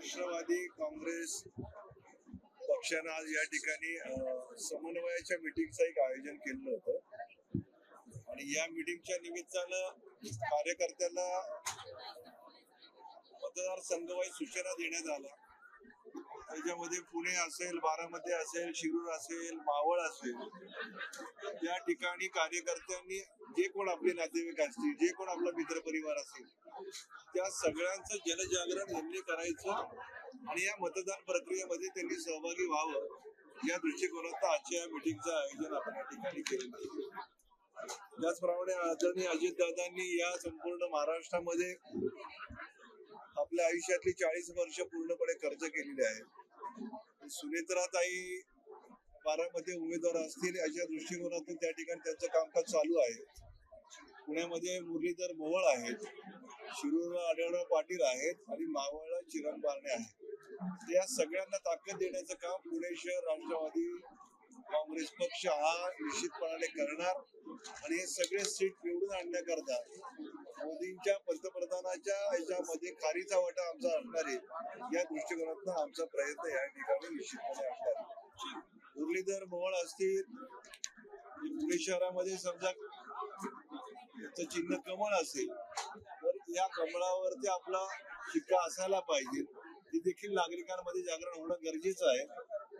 राष्ट्रवादी काँग्रेस पक्षानं आज या ठिकाणी समन्वयाच्या मिटिंगचं एक आयोजन केलं होतं. आणि या मिटिंगच्या निमित्तानं कार्यकर्त्यांना मतदारसंघवाईज सूचना देण्यात आल्या. त्याच्यामध्ये पुणे असेल बारामती असेल शिरूर असेल मावळ असेल या ठिकाणी कार्यकर्त्यांनी जे कोण आपले नातेवाईक असतील जे कोण आपला मित्रपरिवार असेल त्या सगळ्यांचं जनजागरण यांनी करायचं आणि या मतदान प्रक्रियेमध्ये त्यांनी सहभागी व्हावं या दृष्टिकोनात आजच्या या मिटिंगचं आयोजन आपण या ठिकाणी केलेलं आहे त्याचप्रमाणे आदरणीय अजितदादांनी या संपूर्ण महाराष्ट्रामध्ये आपल्या आयुष्यातली चाळीस वर्ष पूर्णपणे कर्ज केलेली आहे. सुनेत्राताई बारामध्ये उमेदवार असतील अशा दृष्टिकोनातून त्या ठिकाणी त्यांचं कामकाज चालू आहे. पुण्यामध्ये मुरलीधर मोहळ आहेत शिरूरला आढळराव पाटील आहेत आणि मावळला चिरण बारणे आहेत. या सगळ्यांना ताकद देण्याचं काम पुणे शहर राष्ट्रवादी काँग्रेस पक्ष हा निश्चितपणाने करणार आणि हे सगळे सीट निवडून आणण्याकरता मोदींच्या पंतप्रधानाच्या याच्यामध्ये खारीचा वाटा आमचा असणार आहे. या दृष्टिकोनातून आमचा प्रयत्न या ठिकाणी निश्चितपणे असणार आहे. मुरलीधर मोहळ असतील. पुणे शहरामध्ये समजा याचं चिन्ह कमळ असेल. तर या कमळावरती आपला शिक्का असायला पाहिजे. ते देखील नागरिकांमध्ये जागरण होणं गरजेचं आहे.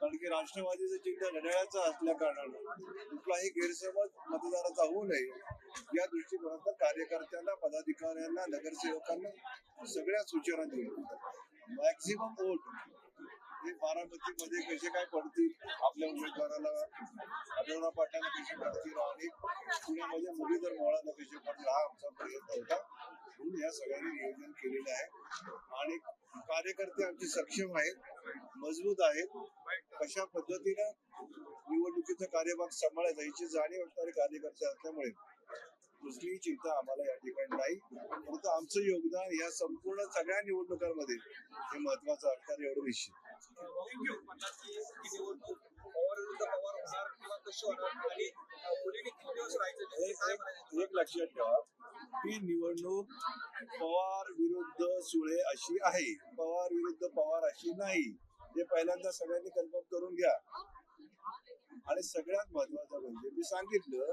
कारण की राष्ट्रवादीचं चिन्ह घड्याळाचं असल्या कारणानं कुठलाही गैरसमज मतदाराचा होऊ नये. या दृष्टिकोनातून कार्यकर्त्यांना पदाधिकाऱ्यांना नगरसेवकांना सगळ्या सूचना दिल्या मॅक्झिमम वोट हे बारामतीमध्ये कसे काय पडतील आपल्या उमेदवाराला आढळराव पाटलांना कसे पडतील आणि पुण्यामध्ये मुरलीधर मोहळांना कसे पडतील हा आमचा प्रयत्न होता. म्हणून या सगळ्यांनी नियोजन केलेलं आहे. आणि कार्यकर्ते आमचे सक्षम आहेत मजबूत आहेत. कशा पद्धतीनं निवडणुकीचा कार्यभाग सांभाळायचा याची जाणीव असणारे कार्यकर्ते असल्यामुळे कुठलीही चिंता आम्हाला या ठिकाणी नाही. परंतु आमचं योगदान या संपूर्ण सगळ्या निवडणुकांमध्ये हे महत्वाचं असणार एवढं निश्चित? एक लक्षात ठेवा ही निवडणूक पवार विरुद्ध सुळे अशी आहे. पवार विरुद्ध पवार अशी नाही. हे पहिल्यांदा सगळ्यांनी कन्फर्म करून घ्या. आणि सगळ्यात महत्वाचं म्हणजे मी सांगितलं